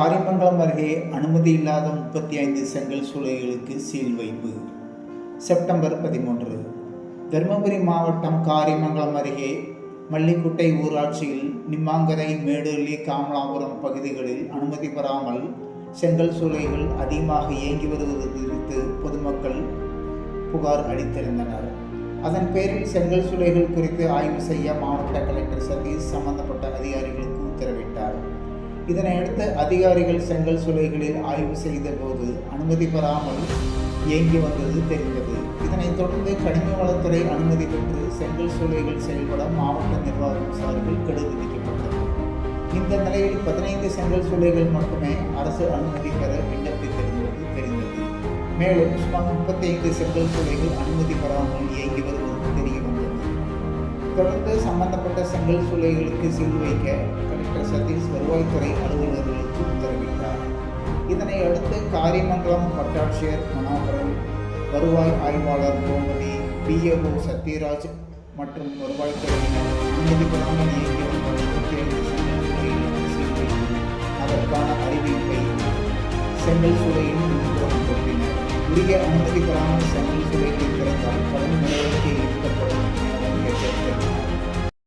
காரியமங்கலம் அருகே அனுமதி இல்லாத முப்பத்தி ஐந்து செங்கல் சூளைகளுக்கு சீல் வைப்பு. செப்டம்பர் பதிமூன்று. தருமபுரி மாவட்டம் காரியமங்கலம் அருகே மல்லிக்குட்டை ஊராட்சியில் நிம்மாங்கரை மேடுள்ளி காமலாபுரம் பகுதிகளில் அனுமதி பெறாமல் செங்கல் சூளைகள் அதிகமாக இயங்கி வருவது குறித்து பொதுமக்கள் புகார் அளித்திருந்தனர். அதன் பேரில் செங்கல் சூளைகள் குறித்து ஆய்வு செய்ய மாவட்ட கலெக்டர் சதீஷ் சம்பந்தப்பட்ட இதனையடுத்து அதிகாரிகள் செங்கல் சூளைகளில் ஆய்வு செய்த போது அனுமதி பெறாமல் இயங்கி வந்தது தெரிந்தது. இதனைத் தொடர்ந்து கனிம வளத்துறை அனுமதி பெற்று செங்கல் சூளைகள் செயல்பட மாவட்ட நிர்வாகம் சார்பில் கெடு விதிக்கப்பட்டது. இந்த நிலையில் பதினைந்து செங்கல் சூளைகள் மட்டுமே அரசு அனுமதி பெற விண்ணப்பித்திருந்தது தெரிந்தது. மேலும் சுமார் முப்பத்தைந்து செங்கல் சூளைகள் அனுமதி பெறாமல் இயங்கி வருவது தெரியும். தொடர்ந்து சம்பந்தப்பட்ட செங்கல் சூளைகளுக்கு சீல் வைக்க கலெக்டர் சதீஷ் வருவாய்த்துறை அலுவலர்களுக்கு உத்தரவிட்டார். இதனை அடுத்து காரிமங்கலம் வட்டாட்சியர் மனோகரன் வருவாய் ஆய்வாளர் கோமதி பிஏஓ சத்யராஜ் மற்றும் வருவாய்த்துறையினர் அனுமதி இயங்கி வந்த ஐந்து செங்கல் சூளைகளுக்கு சீல் வைத்து அதற்கான அறிவிப்பை செங்கல் சூளையின் முன்புறம் கொட்டினர் உரிய அனுமதி பெறாமல் செங்கல்